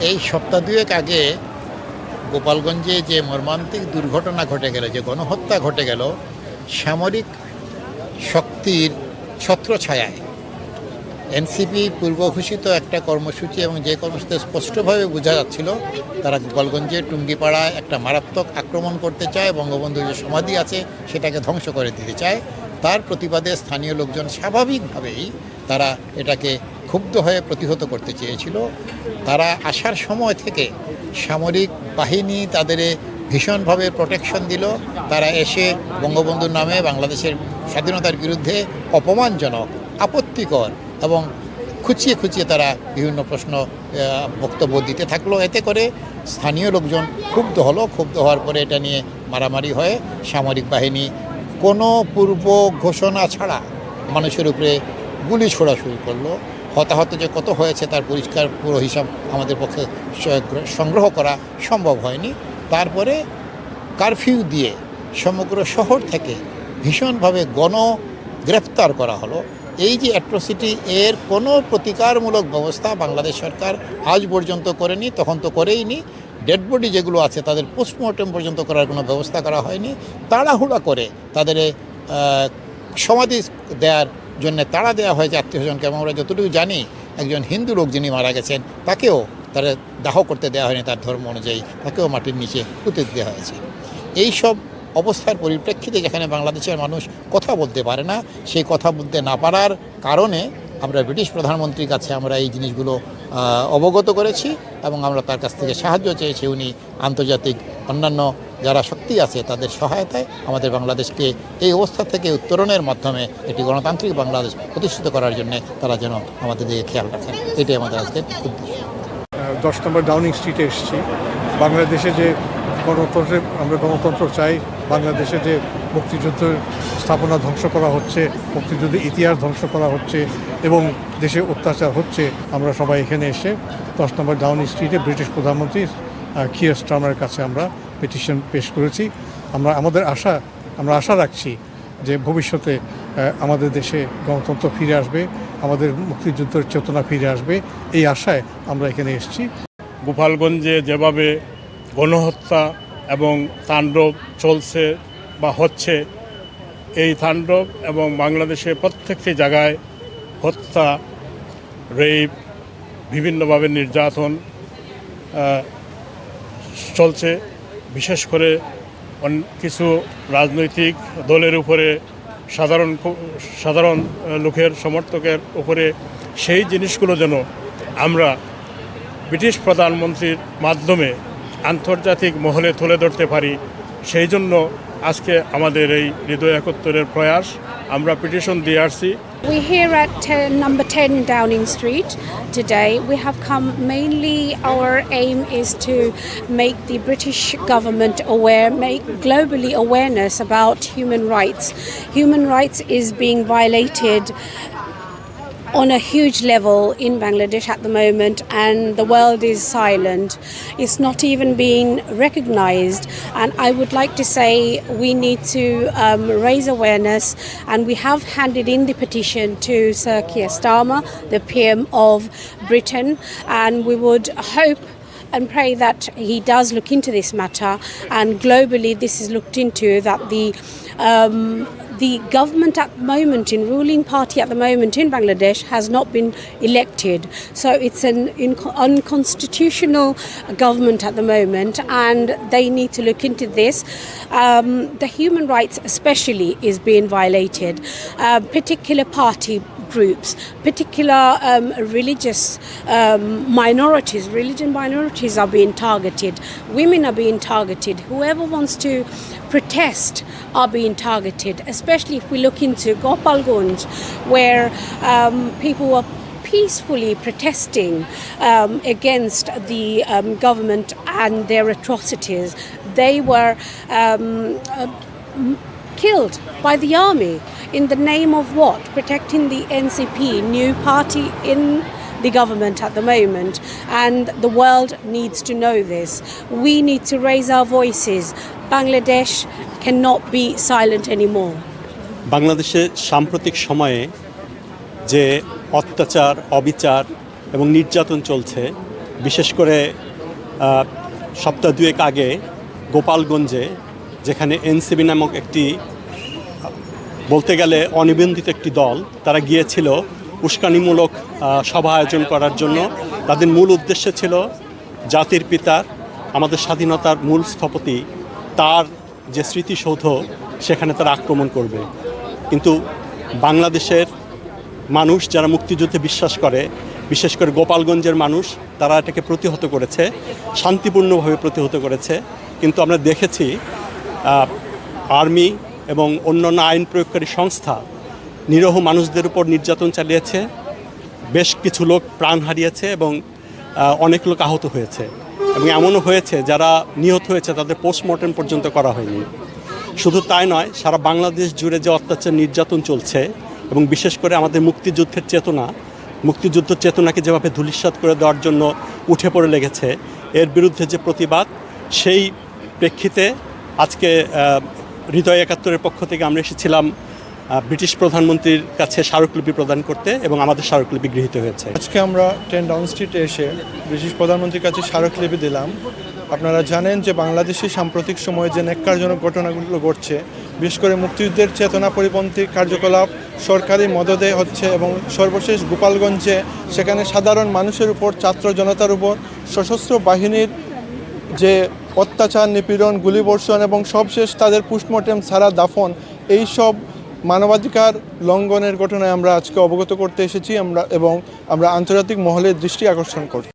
এই সপ্তাহ দুয়েক আগে গোপালগঞ্জে যে মর্মান্তিক দুর্ঘটনা ঘটে গেল, যে গণহত্যা ঘটে গেল, সামরিক শক্তির ছত্রছায়ায়। এনসিপি পূর্ব ঘোষিত একটা কর্মসূচি এবং যে কর্মসূচিতে স্পষ্টভাবে বোঝা যাচ্ছিল, তারা গোপালগঞ্জে টুঙ্গিপাড়ায় একটা মারাত্মক আক্রমণ করতে চায়, বঙ্গবন্ধুর যে সমাধি আছে সেটাকে ধ্বংস করে দিতে চায়। তার প্রতিবাদে স্থানীয় লোকজন স্বাভাবিকভাবেই তারা এটাকে ক্ষুব্ধ হয়ে প্রতিহত করতে চেয়েছিল। তারা আসার সময় থেকে সামরিক বাহিনী তাদের ভীষণভাবে প্রোটেকশন দিল। তারা এসে বঙ্গবন্ধুর নামে বাংলাদেশের স্বাধীনতার বিরুদ্ধে অপমানজনক, আপত্তিকর এবং খুঁচিয়ে খুঁচিয়ে তারা বিভিন্ন প্রশ্ন বক্তব্য দিতে থাকল। এতে করে স্থানীয় লোকজন ক্ষুব্ধ হলো। ক্ষুব্ধ হওয়ার পরে এটা নিয়ে মারামারি হয়ে। সামরিক বাহিনী কোনো পূর্ব ঘোষণা ছাড়া মানুষের উপরে গুলি ছোড়া শুরু করল। হতাহত যে কত হয়েছে তার পরিষ্কার পুরো হিসাব আমাদের পক্ষে সংগ্রহ করা সম্ভব হয়নি। তারপরে কারফিউ দিয়ে সমগ্র শহর থেকে ভীষণভাবে গণ গ্রেফতার করা হলো। এই যে অ্যাট্রোসিটি এর কোনো প্রতিকারমূলক ব্যবস্থা বাংলাদেশ সরকার আজ পর্যন্ত করেনি, তখন তো করেইনি ডেড বডি যেগুলো আছে তাদের পোস্টমর্টেম পর্যন্ত করার কোনো ব্যবস্থা করা হয়নি। তাড়াহুড়া করে তাদের সমাধি দেওয়ার জন্য তাড়া দেওয়া হয়েছে আত্মীয় স্বজনকে এবং আমরা যতটুকু জানি একজন হিন্দু লোক যিনি মারা গেছেন, তাকেও তারা দাহ করতে দেওয়া হয়নি তার ধর্ম অনুযায়ী, তাকেও মাটির নিচে পুঁতে দেওয়া হয়েছে। এই সব অবস্থার পরিপ্রেক্ষিতে যেখানে বাংলাদেশের মানুষ কথা বলতে পারে না, সেই কথা বলতে না পারার কারণে আমরা ব্রিটিশ প্রধানমন্ত্রীর কাছে আমরা এই জিনিসগুলো অবগত করেছি এবং আমরা তার কাছ থেকে সাহায্য চেয়েছি। উনি আন্তর্জাতিক অন্যান্য যারা শক্তি আছে তাদের সহায়তায় আমাদের বাংলাদেশকে এই অবস্থা থেকে উত্তরণের মাধ্যমে একটি গণতান্ত্রিক বাংলাদেশ প্রতিষ্ঠিত করার জন্য তারা যেন আমাদের দিকে খেয়াল রাখেন। এটাই আমাদের আজকের উদ্দেশ্য। দশ নম্বর ডাউনিং স্ট্রিটে এসেছি। বাংলাদেশে যে গণতন্ত্রের আমরা গণতন্ত্র চাই, বাংলাদেশে যে মুক্তিযুদ্ধের স্থাপনা ধ্বংস করা হচ্ছে, মুক্তিযুদ্ধের ইতিহাস ধ্বংস করা হচ্ছে এবং দেশে অত্যাচার হচ্ছে, আমরা সবাই এখানে এসে দশ নম্বর ডাউনিং স্ট্রিটে ব্রিটিশ প্রধানমন্ত্রী কিয়ার স্টার্মারের কাছে আমরা পিটিশন পেশ করেছি। আমরা, আমাদের আশা, আমরা আশা রাখছি যে ভবিষ্যতে আমাদের দেশে গণতন্ত্র ফিরে আসবে, আমাদের মুক্তিযুদ্ধের চেতনা ফিরে আসবে। এই আশায় আমরা এখানে এসেছি। গোপালগঞ্জে যেভাবে গণহত্যা এবং তাণ্ডব চলছে বা হচ্ছে, এই তাণ্ডব এবং বাংলাদেশে প্রত্যেকটি জায়গায় হত্যা, রেপ, বিভিন্নভাবে নির্যাতন চলছে। বিশেষ করে কিছু রাজনৈতিক দলের উপরে, সাধারণ সাধারণ লোকের, সমর্থকের উপরে সেই জিনিসগুলো যেন আমরা ব্রিটিশ প্রধানমন্ত্রীর মাধ্যমে আন্তর্জাতিক মহলে তুলে ধরতে পারি, সেই জন্য আজকে আমাদের এই হৃদয় একত্তরের প্রয়াস আমরা পিটিশন দিয়ে আসছি we here at 10, number 10 Downing Street today. We have come mainly, our aim is to make the British government aware, make globally awareness about human rights. Human rights is being violated on a huge level in Bangladesh at the moment, and the world is silent. It's not even being recognized. And I would like to say we need to um, raise awareness, and we have handed in the petition to Sir Keir Starmer, the PM of Britain, and we would hope and pray that he does look into this matter and globally this is looked into that the um, the government at the moment in ruling party at the moment in Bangladesh has not been elected. So it's an unconstitutional government at the moment and they need to look into this. Um, the human rights especially is being violated. Uh, particular party groups, particular um, religious um, minorities, religion minorities are being targeted, women are being targeted, whoever wants to protest are being targeted, especially if we look into Gopalgunj, where um, people were peacefully protesting um, against the um, government and their atrocities. They were um, uh, killed by the army in the name of what? Protecting the NCP, new party in the government at the moment. And the world needs to know this. We need to raise our voices. Bangladesh cannot be silent anymore. বাংলাদেশে সাম্প্রতিক সময়ে যে অত্যাচার অবিচার এবং নির্যাতন চলছে বিশেষ করে আহ, সপ্তাহ দুয়েক আগে গোপালগঞ্জে যেখানে এনসিবি নামক একটি, বলতে গেলে অনিবন্ধিত একটি দল, তারা গিয়েছিল উস্কানিমূলক সভা আয়োজন করার জন্য। তাদের মূল উদ্দেশ্য ছিল জাতির পিতার আমাদের স্বাধীনতার মূল স্থপতি, তার যে স্মৃতিসৌধ, সেখানে তারা আক্রমণ করবে। কিন্তু বাংলাদেশের মানুষ যারা মুক্তিযুদ্ধে বিশ্বাস করে, বিশেষ করে গোপালগঞ্জের মানুষ, তারা এটাকে প্রতিহত করেছে, শান্তিপূর্ণভাবে প্রতিহত করেছে। কিন্তু আমরা দেখেছি আর্মি এবং অন্যান্য আইন প্রয়োগকারী সংস্থা নিরহ মানুষদের উপর নির্যাতন চালিয়েছে, বেশ কিছু লোক প্রাণ হারিয়েছে এবং অনেক লোক আহত হয়েছে এবং এমনও হয়েছে যারা নিহত হয়েছে তাদের পোস্টমর্টেম পর্যন্ত করা হয়নি। শুধু তাই নয়, সারা বাংলাদেশ জুড়ে যে অত্যাচার নির্যাতন চলছে এবং বিশেষ করে আমাদের মুক্তিযুদ্ধের চেতনা, মুক্তিযুদ্ধ চেতনাকে যেভাবে ধূলিসাৎ করে দেওয়ার জন্য উঠে পড়ে লেগেছে, এর বিরুদ্ধে যে প্রতিবাদ, সেই প্রেক্ষিতে আজকে হৃদয় একাত্তরের পক্ষ থেকে আমরা এসেছিলাম ব্রিটিশ প্রধানমন্ত্রীর কাছে স্মারকলিপি প্রদান করতে এবং আমাদের স্মারকলিপি গৃহীত হয়েছে। আজকে আমরা টেন ডাউন স্ট্রিটে এসে ব্রিটিশ প্রধানমন্ত্রীর কাছে স্মারকলিপি দিলাম। আপনারা জানেন যে বাংলাদেশে সাম্প্রতিক সময়ে যে ন্যাক্কারজনক ঘটনাগুলো ঘটছে, বিশেষ করে মুক্তিযুদ্ধের চেতনা পরিপন্থী কার্যকলাপ, সরকারি মদদে হচ্ছে এবং সর্বশেষ গোপালগঞ্জে, সেখানে সাধারণ মানুষের উপর, ছাত্র জনতার উপর সশস্ত্র বাহিনীর যে অত্যাচার, নিপীড়ন, গুলিবর্ষণ এবং সবশেষ তাদের পোস্টমর্টেম ছাড়া দাফন এই সব মানবাধিকার লঙ্ঘনের ঘটনায় আমরা আজকে অবগত করতে এসেছি। আমরা এবং আমরা আন্তর্জাতিক মহলের দৃষ্টি আকর্ষণ করছি।